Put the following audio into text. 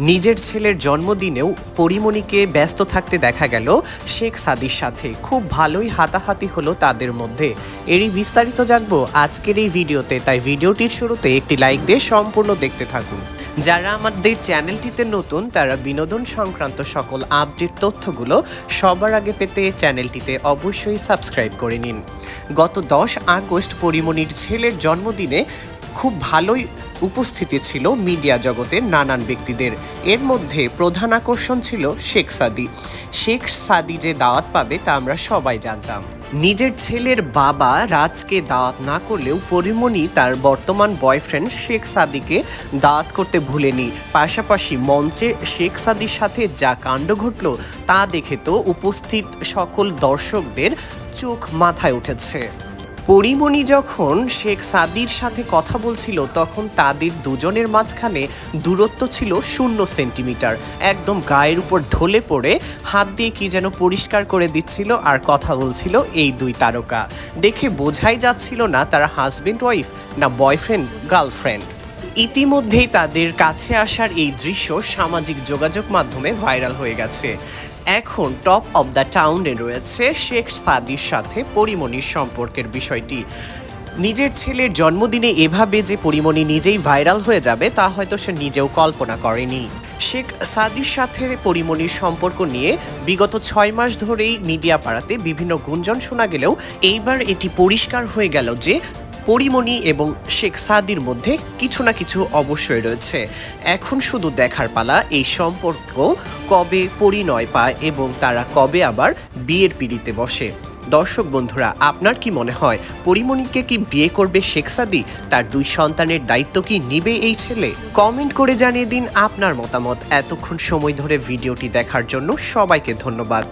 নিজের ছেলের জন্মদিনেও পরিমণিকে ব্যস্ত থাকতে দেখা গেল শেখ সাদির সাথে। খুব ভালোই হাতাহাতি হলো তাদের মধ্যে। এরই বিস্তারিত জানব আজকের এই ভিডিওতে। তাই ভিডিওটির শুরুতে একটি লাইক দিয়ে সম্পূর্ণ দেখতে থাকুন। যারা আমাদের চ্যানেলটিতে নতুন, তারা বিনোদন সংক্রান্ত সকল আপডেট তথ্যগুলো সবার আগে পেতে চ্যানেলটিতে অবশ্যই সাবস্ক্রাইব করে নিন। গত দশ আগস্ট পরিমণির ছেলের জন্মদিনে খুব ভালোই উপস্থিতি ছিল মিডিয়া জগতের নানান ব্যক্তিদের। এর মধ্যে প্রধান আকর্ষণ ছিল শেখ সাদি। শেখ সাদি যে দাওয়াত পাবে তা আমরা সবাই জানতাম। নিজের ছেলের বাবা রাজকে দাওয়াত না করলেও পরিমণি তার বর্তমান বয়ফ্রেন্ড শেখ সাদিকে দাওয়াত করতে ভুলেনি। পাশাপাশি মঞ্চে শেখ সাদির সাথে যা কাণ্ড ঘটল তা দেখে তো উপস্থিত সকল দর্শকদের চোখ মাথায় উঠেছে। পরিমণি যখন শেখ সাদির সাথে কথা বলছিল, তখন তাদের দুজনের মাঝখানে দূরত্ব ছিল শূন্য সেন্টিমিটার। একদম গায়ের উপর ঢলে পড়ে হাত দিয়ে কি যেন পরিষ্কার করে দিচ্ছিল আর কথা বলছিল এই দুই তারকা। দেখে বোঝাই যাচ্ছিল না তারা হাজব্যান্ড ওয়াইফ না বয়ফ্রেন্ড গার্লফ্রেন্ড ইতিমধ্যেই তাদের কাছে আসার এই দৃশ্য সামাজিক যোগাযোগ মাধ্যমে ভাইরাল হয়ে গেছে। এখন টপ অব দ্য টাউনে রয়েছে শেখ সাদির সাথে পরিমণির সম্পর্কের বিষয়টি। নিজের ছেলের জন্মদিনে এভাবে যে পরিমণি নিজেই ভাইরাল হয়ে যাবে, তা হয়তো সে নিজেও কল্পনা করেনি। শেখ সাদির সাথে পরিমণির সম্পর্ক নিয়ে বিগত ছয় মাস ধরেই মিডিয়া পাড়াতে বিভিন্ন গুঞ্জন শোনা গেলেও এইবার এটি পরিষ্কার হয়ে গেল যে পরিমণি এবং শেখ সাদির মধ্যে কিছু না কিছু অবশ্যই রয়েছে। এখন শুধু দেখার পালা এই সম্পর্ক কবে পরিণয় পায় এবং তারা কবে আবার বিয়ের পিড়িতে বসে। দর্শক বন্ধুরা, আপনার কি মনে হয়, পরিমণিকে কি বিয়ে করবে শেখ সাদি? তার দুই সন্তানের দায়িত্ব কি নিবে এই ছেলে? কমেন্ট করে জানিয়ে দিন আপনার মতামত। এতক্ষণ সময় ধরে ভিডিওটি দেখার জন্য সবাইকে ধন্যবাদ।